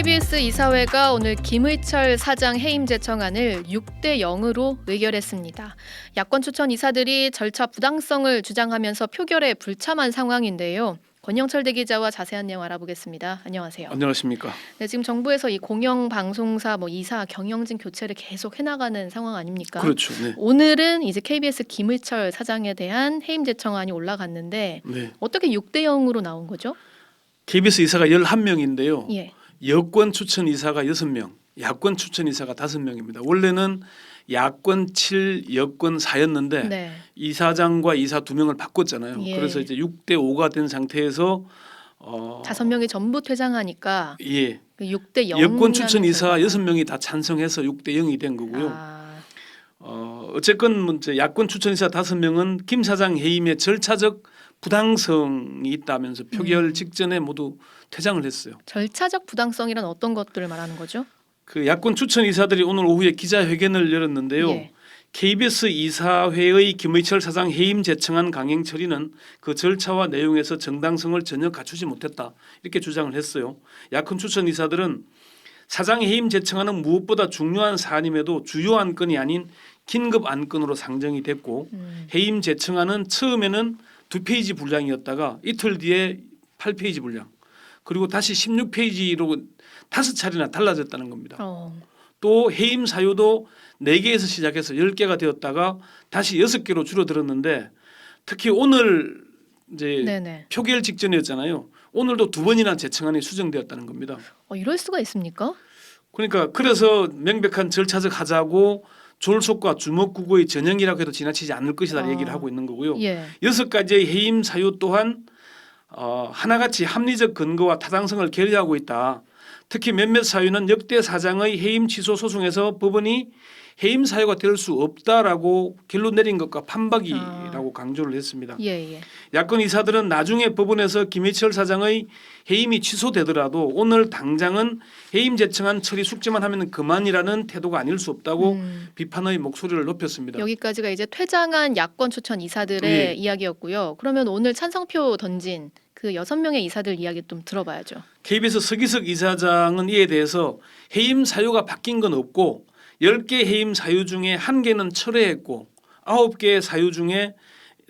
KBS 이사회가 오늘 김의철 사장 해임 제청안을 6대 0으로 의결했습니다. 야권 추천 이사들이 절차 부당성을 주장하면서 표결에 불참한 상황인데요. 권영철 대기자와 자세한 내용 알아보겠습니다. 안녕하세요. 안녕하십니까. 네, 지금 정부에서 이 공영 방송사 뭐 이사 경영진 교체를 계속 해나가는 상황 아닙니까? 그렇죠. 네. 오늘은 이제 KBS 김의철 사장에 대한 해임 제청안이 올라갔는데 네. 어떻게 6대 0으로 나온 거죠? KBS 이사가 11명인데요. 예. 여권 추천 이사가 6명, 야권 추천 이사가 5명입니다. 원래는 야권 7, 여권 4였는데 네. 이사장과 이사 두 명을 바꿨잖아요. 예. 그래서 이제 6대 5가 된 상태에서 어 다섯 명이 전부 퇴장하니까 예. 그 6대 0 여권 추천 이사 6명이 다 찬성해서 6대 0이 된 거고요. 아, 어 어쨌건 뭐 이제 야권 추천 이사 5명은 김 사장 해임의 절차적 부당성이 있다면서 표결 음. 직전에 모두 퇴장을 했어요. 절차적 부당성이란 어떤 것들을 말하는 거죠? 그 야권 추천 이사들이 오늘 오후에 기자회견을 열었는데요. 예. KBS 이사회의 김의철 사장 해임 제청안 강행 처리는 그 절차와 내용에서 정당성을 전혀 갖추지 못했다 이렇게 주장을 했어요. 야권 추천 이사들은 사장 해임 제청안은 무엇보다 중요한 사안임에도 주요 안건이 아닌 긴급 안건으로 상정이 됐고 음, 해임 제청안은 처음에는 두 페이지 분량이었다가 이틀 뒤에 8페이지 분량 그리고 다시 16페이지로 다섯 차례나 달라졌다는 겁니다. 어, 또 해임 사유도 4개에서 시작해서 10개가 되었다가 다시 6개로 줄어들었는데 특히 오늘 이제 네네. 표결 직전이었잖아요. 오늘도 두 번이나 재청안이 수정되었다는 겁니다. 어, 이럴 수가 있습니까? 그러니까 그래서 명백한 절차적 하자고 졸속과 주먹구구의 전형이라고 해도 지나치지 않을 것이다 아. 얘기를 하고 있는 거고요. 예. 여섯 가지의 해임 사유 또한 어, 하나같이 합리적 근거와 타당성을 결여하고 있다. 특히 몇몇 사유는 역대 사장의 해임 취소 소송에서 법원이 해임 사유가 될 수 없다라고 결론 내린 것과 판박이 강조를 했습니다. 예, 예. 야권 이사들은 나중에 법원에서 김해철 사장의 해임이 취소되더라도 오늘 당장은 해임 제청안 처리 숙제만 하면 그만이라는 태도가 아닐 수 없다고 음, 비판의 목소리를 높였습니다. 여기까지가 이제 퇴장한 야권 추천 이사들의 예. 이야기였고요. 그러면 오늘 찬성표 던진 그 여섯 명의 이사들 이야기 좀 들어봐야죠. KBS 서기석 이사장은 이에 대해서 해임 사유가 바뀐 건 없고 10개 해임 사유 중에 한 개는 철회했고 9개 사유 중에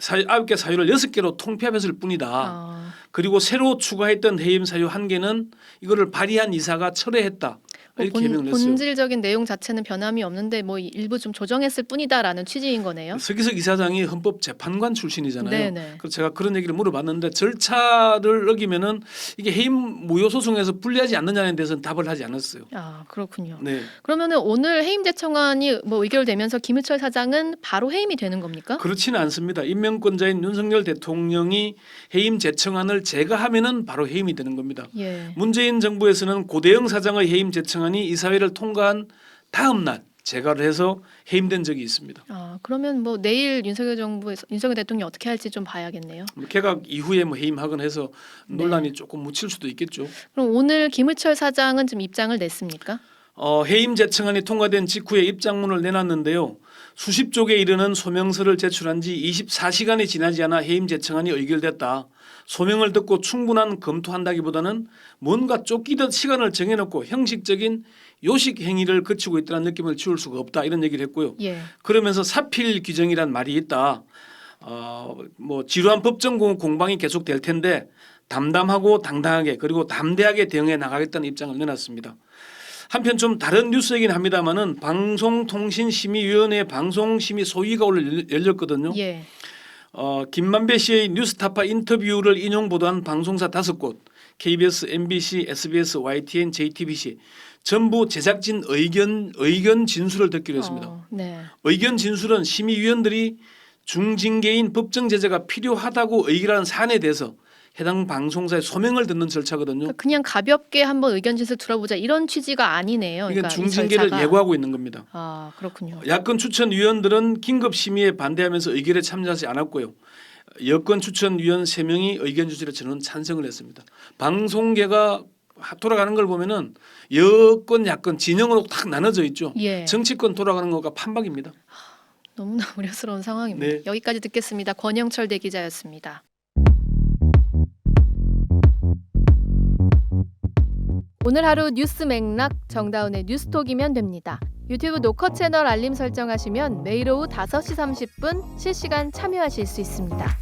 사유, 9개 사유를 6개로 통폐합했을 뿐이다. 아, 그리고 새로 추가했던 해임 사유 한 개는 이거를 발의한 이사가 철회했다. 뭐 이렇게 해명을 본, 했어요. 본질적인 내용 자체는 변함이 없는데 뭐 일부 좀 조정했을 뿐이다라는 취지인 거네요. 서기석 이사장이 헌법재판관 출신이잖아요. 네네. 그래서 제가 그런 얘기를 물어봤는데 절차를 어기면은 이게 해임 무효 소송에서 불리하지 않느냐에 대해서는 답을 하지 않았어요. 아 그렇군요. 네. 그러면은 오늘 해임 제청안이 뭐 의결되면서 김의철 사장은 바로 해임이 되는 겁니까? 그렇지는 않습니다. 임명권자인 윤석열 대통령이 해임 제청안을 제거하면은 바로 해임이 되는 겁니다. 예. 문재인 정부에서는 고대영 사장의 해임 제청 안이 이 사회를 통과한 다음 날 제거를 해서 해임된 적이 있습니다. 아 그러면 뭐 내일 윤석열 정부에서 윤석열 대통령이 어떻게 할지 좀 봐야겠네요. 개각 이후에 뭐 해임하건 해서 네. 논란이 조금 묻힐 수도 있겠죠. 그럼 오늘 김의철 사장은 좀 입장을 냈습니까? 어, 해임 제청안이 통과된 직후에 입장문을 내놨는데요. 수십 쪽에 이르는 소명서를 제출한 지 24시간이 지나지 않아 해임 제청안이 의결됐다. 소명을 듣고 충분한 검토한다기보다는 뭔가 쫓기듯 시간을 정해놓고 형식적인 요식 행위를 거치고 있다는 느낌을 지울 수가 없다 이런 얘기를 했고요. 예. 그러면서 사필 규정이란 말이 있다. 어, 뭐 지루한 법정 공- 공방이 계속 될 텐데 담담하고 당당하게 그리고 담대하게 대응해 나가겠다는 입장을 내놨습니다. 한편 좀 다른 뉴스이긴 합니다만은 방송통신심의위원회 방송심의 소위가 오늘 열- 열렸거든요. 예. 어, 김만배 씨의 뉴스타파 인터뷰를 인용 보도한 방송사 다섯 곳, KBS, MBC, SBS, YTN, JTBC 전부 제작진 의견 의견 진술을 듣기로 했습니다. 어, 네. 의견 진술은 심의위원들이 중징계인 법정 제재가 필요하다고 의결한 사안에 대해서 해당 방송사의 소명을 듣는 절차거든요. 그러니까 그냥 가볍게 한번 의견 진술 들어보자 이런 취지가 아니네요. 그러니까 이 중징계를 절차가. 예고하고 있는 겁니다. 아 그렇군요. 야권 추천 위원들은 긴급 심의에 반대하면서 의결에 참여하지 않았고요. 여권 추천 위원 세 명이 의견 주실에 저는 찬성을 했습니다. 방송계가 하- 돌아가는 걸 보면은 여권 야권 진영으로 딱 나눠져 있죠. 예. 정치권 돌아가는 것과 판박입니다. 너무나 우려스러운 상황입니다. 네. 여기까지 듣겠습니다. 권영철 대기자였습니다. 오늘 하루 뉴스 맥락 정다운의 뉴스톡이면 됩니다. 유튜브 노컷 채널 알림 설정하시면 매일 오후 5시 30분 실시간 참여하실 수 있습니다.